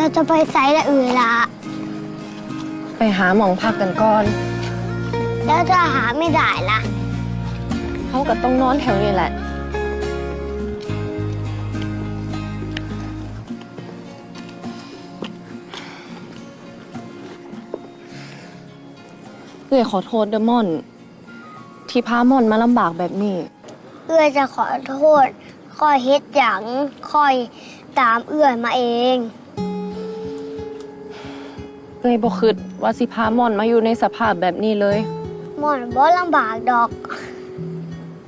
เราจะไปไซต์ละเอือละไปหาหมองพักกันก่อน แล้วถ้าหาไม่ได้ล่ะเขาก็ต้องนอนแถวนี้แหละ เอ้ยขอโทษเดอมอน ที่พามอนมาลำบากแบบนี้ เอื้อยจะขอโทษคอยเฮ็ดหยังคอยตามเอื้อยมาเอง เอ้ยบ่คิดว่าสิพามอนมาอยู่ในสภาพแบบนี้เลย หมอนบ่ลำบากดอก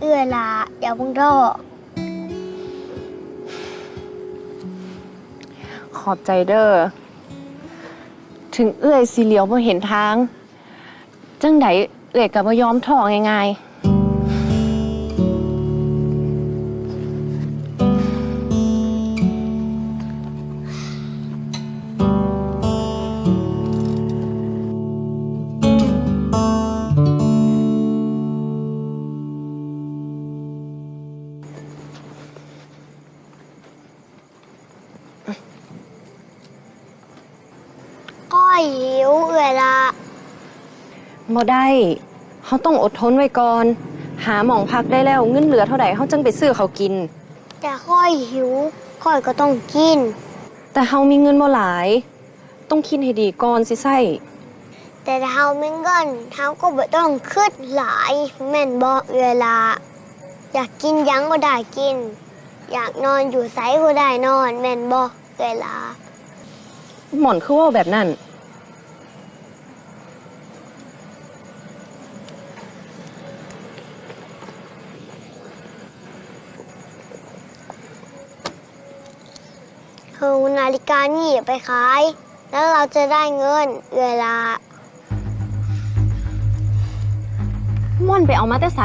เอื้อยละอย่าเพิ่งท้อขอบใจเด้อ ถึงเอื้อยสีเหลียวบ่เห็นทาง จังไดเอื้อยกับบ่ยอมท้อง่ายๆ หิวเอื้อยละบ่ได้เขาต้องอดทนไว้ก่อน หาหมองพักได้แล้วเงินเหลือเท่าใดเขาจังไปซื้อเขาวกิน แต่ก้อยหิวก้อยก็ต้องกิน แต่เฮามีเงินบ่หลาย ต้องคิดให้ดีก่อนสิใส่แต่ถ้าเฮาไม่เงินเฮาก็บ่ต้องคิดหลายแม่นบ่เอื้อยละอยากกินหยังก็ได้กิน อยากนอนอยู่ไสก็ได้นอน แม่นบ่เอื้อยละหมอนคือเว่าแบบนั้น เอานาฬิกานี่ไปขาย แล้วเราจะได้เงินเวลาม่อนไปเอามาแต่ใส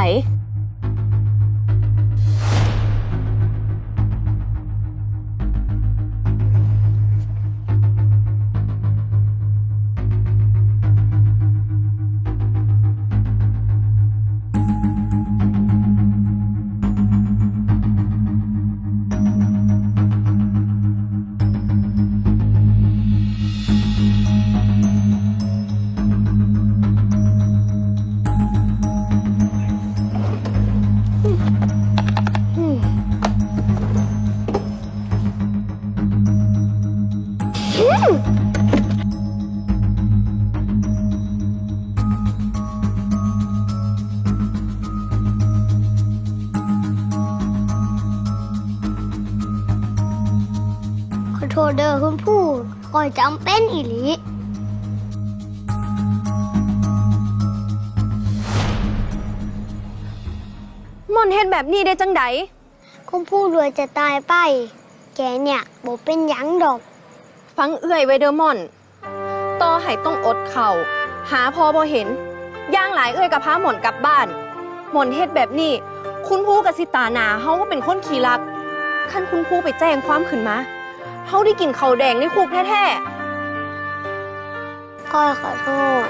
ขอโทษเด้อคุณผู้คอยจำเป็นอีหลีม่อนเฮ็ดแบบนี้ได้จังไดคุณผู้รวยจะตายไป แกเนี่ยบ่เป็นหยังดอก ฟังเอื้อยไว้เด้อม่อนต่อให้ต้องอดเข่าวหาพอบ่เห็น ย่างหลายเอื้อยกับพาหมอนกลับบ้าน หมอนเฮ็ดแบบนี้ คุณผู้กับสิตาหนาเฮาก็เป็นคนขี้ลักขั้นคุณผู้ไปแจ้งความขึ้นมาเฮาได้กินข้าวแดงในคุกแท้ก้อยขอโทษ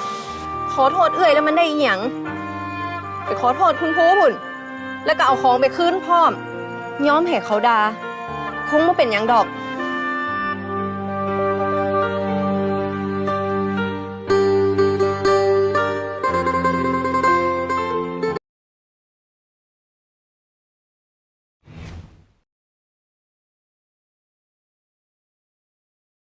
ๆขอโทษเอื้อยแล้วมันได้อีหยังไปขอโทษคุณผู้พุ่น แล้วก็เอาของไปคืนพร้อม ย้อมให้เขาดา คงไม่เป็นหยังดอก